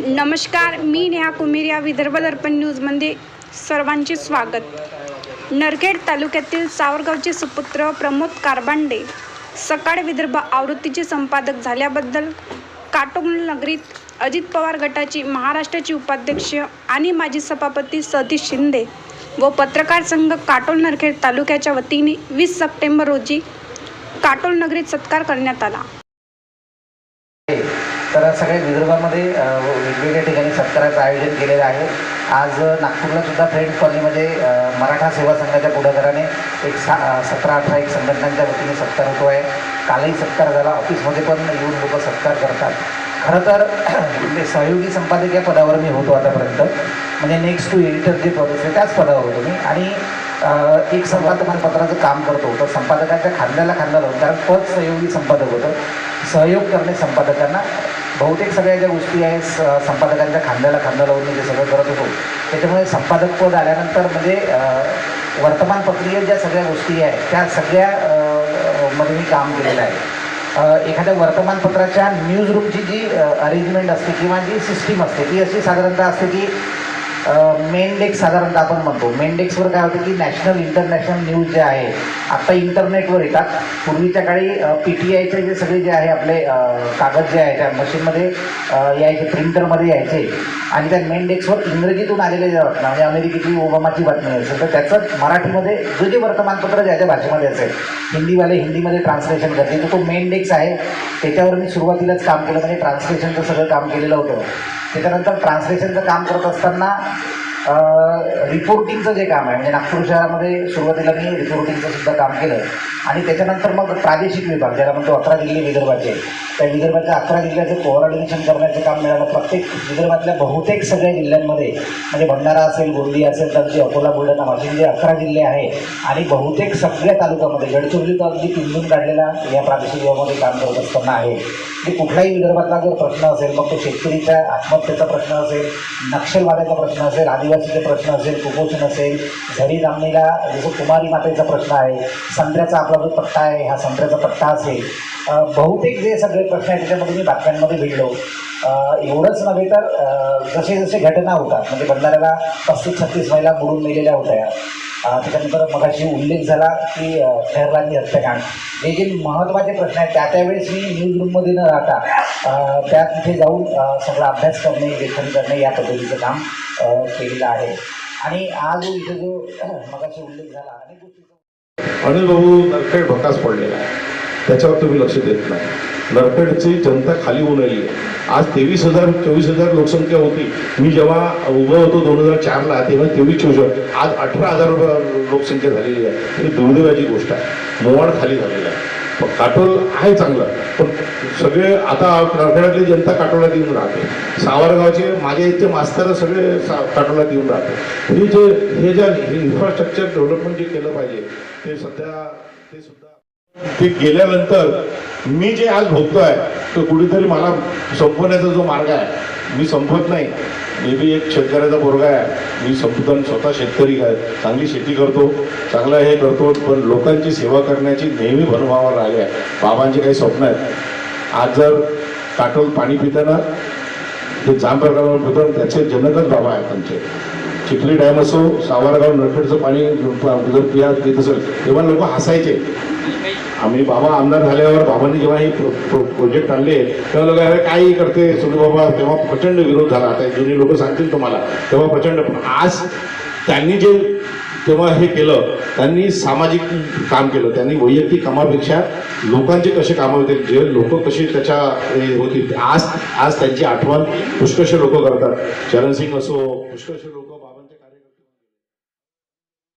नमस्कार मी नेहा कुमेर या विदर्भ दर्पण न्यूजमध्ये सर्वांचे स्वागत. नरखेड तालुक्यातील सावरगावचे सुपुत्र प्रमोद कारबांडे सकाळ विदर्भ आवृत्तीचे संपादक झाल्याबद्दल काटोल नगरीत अजित पवार गटाची महाराष्ट्राचे उपाध्यक्ष आणि माजी सभापती सतीश शिंदे व पत्रकार संघ काटोल नरखेड तालुक्याच्या वतीने वीस सप्टेंबर रोजी काटोल नगरीत सत्कार करण्यात आला. तर सगळ्या विदर्भामध्ये वेगवेगळ्या ठिकाणी सत्काराचं आयोजन केलेलं आहे. आज नागपूरला सुद्धा फ्रेंड कॉलनीमध्ये मराठा सेवा संघाच्या पुढाकाराने एक सा सतरा अठरा एक संघटनांच्या वतीने सत्कार होतो आहे. कालही सत्कार झाला. ऑफिसमध्ये पण येऊन लोक सत्कार करतात. खरं तर म्हणजे सहयोगी संपादक या पदावर मी होतो आतापर्यंत. म्हणजे नेक्स्ट टू एडिटर जे पद असते त्याच पदावर होतो मी. आणि एक संपादकपत्राचं काम करतो. तर संपादकाच्या खांद्याला खांदा लावून कारण पद सहयोगी संपादक होतं. सहयोग करणे संपादकांना. बहुतेक सगळ्या ज्या गोष्टी आहेत स- संपादकांच्या खांद्याला खांदा लावून जे सगळं करत होतो त्याच्यामुळे संपादक आल्यानंतर म्हणजे अ, वर्तमानपत्रीय ज्या सगळ्या गोष्टी आहेत त्या सगळ्या मध्ये मी काम केलेलं आहे. एखाद्या वर्तमानपत्राच्या न्यूज रूमची जी अरेंजमेंट असते किंवा जी सिस्टीम असते ती अशी साधारणतः असते की मेन डेस्क साधारणतः आपण म्हणतो. मेन डेस्कवर काय होतं की नॅशनल इंटरनॅशनल न्यूज जे आहे आत्ता इंटरनेटवर येतात पूर्वीच्या काळी पी टी आयचे जे सगळे जे आहे आपले कागद जे आहे त्या मशीनमध्ये यायचे प्रिंटरमध्ये यायचे. आणि त्या मेन डेस्कवर इंग्रजीतून आलेले ज्या बातम्या म्हणजे अमेरिकेतली ओबामाची बातमी असेल तर त्याचं मराठीमध्ये जे जे वर्तमानपत्र ज्याच्या भाषेमध्ये असेल. हिंदीवाले हिंदीमध्ये ट्रान्सलेशन करते तर तो मेन डेस्क आहे. त्याच्यावर मी सुरुवातीलाच काम केलं म्हणजे ट्रान्सलेशनचं सगळं काम केलेलं होतं. त्याच्यानंतर ट्रान्सलेशनचं काम करत असताना रिपोर्टिंगचं जे काम आहे म्हणजे नागपूर शहरामध्ये सुरुवातीला मी रिपोर्टिंगचं सुद्धा काम केलं. आणि त्याच्यानंतर मग प्रादेशिक विभाग ज्याला म्हणतो अकरा जिल्हे विदर्भाचे त्या विदर्भाच्या अकरा जिल्ह्याचं कोऑर्डिनेशन करण्याचं काम मिळालं. प्रत्येक विदर्भातल्या बहुतेक सगळ्या जिल्ह्यांमध्ये म्हणजे भंडारा असेल गोंदिया असेल तर जे अकोला बुलढाणा वाशिम जे अकरा जिल्हे आहे आणि बहुतेक सगळ्या तालुक्यामध्ये गडचिरोली तर अगदी पिंजून काढलेला या प्रादेशिक विभागामध्ये काम करत असताना आहे. की कुठलाही विदर्भातला जर प्रश्न असेल मग तो शेतकरीच्या आत्महत्येचा प्रश्न असेल नक्षलवाद्याचा प्रश्न असेल आदिवासीचे प्रश्न असेल कुपोषण असेल झरी जामणीला जसं कुमारी मातेचा प्रश्न आहे संत्र्याचा आपला जो पट्टा आहे हा संत्र्याचा पट्टा असेल. बहुतेक जे सगळे प्रश्न आहेत त्याच्यामध्ये मी बातम्यांमध्ये भिडलो. एवढंच नव्हे तर जसे जसे घटना होतात म्हणजे बंधाऱ्याला पस्तीस छत्तीस महिला बुडून मेलेल्या होत्या त्याच्यानंतर मगाशी उल्लेख झाला की अ, खैरलांनी हत्याकांड हे जे महत्त्वाचे प्रश्न आहेत त्या त्यावेळेस मी न्यूज रूममध्ये न राहता त्या तिथे जाऊन सगळा अभ्यास करणे लेखन करणे या पद्धतीचं काम केलेलं आहे. आणि आज जो इथे जो मगाशी उल्लेख झाला अनेक गोष्टीचा अनिल भाऊ नरखेड भकास पडलेला आहे. त्याच्यावर तुम्ही लक्ष देत नाही. नरपेडची जनता खाली होऊन राहिली आहे. आज तेवीस हजार चोवीस हजार लोकसंख्या होती. मी जेव्हा उभं होतो दोन हजार चारला तेव्हा तेवीस चोवीस हजार. आज अठरा हजार लोकसंख्या झालेली आहे. ही दुर्दैवाची गोष्ट आहे. मोवाड खाली झालेला आहे. पण काटोल आहे चांगलं. पण सगळे आता नरखेडातली जनता काटोला येऊन राहते. सावरगावचे माझ्या इथे मास्तर सगळे सा काटोलात येऊन राहते. हे जे हे ज्या इन्फ्रास्ट्रक्चर डेव्हलपमेंट जे केलं पाहिजे ते सध्या ते सुद्धा ते गेल्यानंतर मी जे आज भोगतोय तो कुठेतरी मला संपवण्याचा जो मार्ग आहे मी संपत नाही. मी बी एक शेतकऱ्याचा पोरगा आहे. मी संपूर्ण स्वतः शेतकरी आहे. चांगली शेती करतो चांगलं हे करतो पण लोकांची सेवा करण्याची नेहमी भरभावावर राहिली आहे. बाबांचे काही स्वप्न आहेत. आज जर काटोल पाणी पिताना ते जाम पितो त्याचे जनकच बाबा आहेत आमचे. चिखली डॅम असो सावरगाव नरखेडचं पाणी जर पिया पित असेल तेव्हा लोक हसायचे. आम्ही बाबा आमदार झाल्यावर बाबांनी जेव्हा हे प्रो- प्रो- प्रोजेक्ट आणले तेव्हा लोक अरे काही करते सोनू बाबा? तेव्हा प्रचंड विरोध झाला. आता जुनी लोक सांगतील तुम्हाला. तेव्हा प्रचंड पण आज त्यांनी जे तेव्हा हे केलं त्यांनी सामाजिक काम केलं. त्यांनी वैयक्तिक कामापेक्षा लोकांचे कसे कामं होते जे लोक कशी त्याच्या होतील होती आज आज त्यांची आठवण पुष्कळशे लोक करतात. चरणसिंग असो पुष्कळशे लोक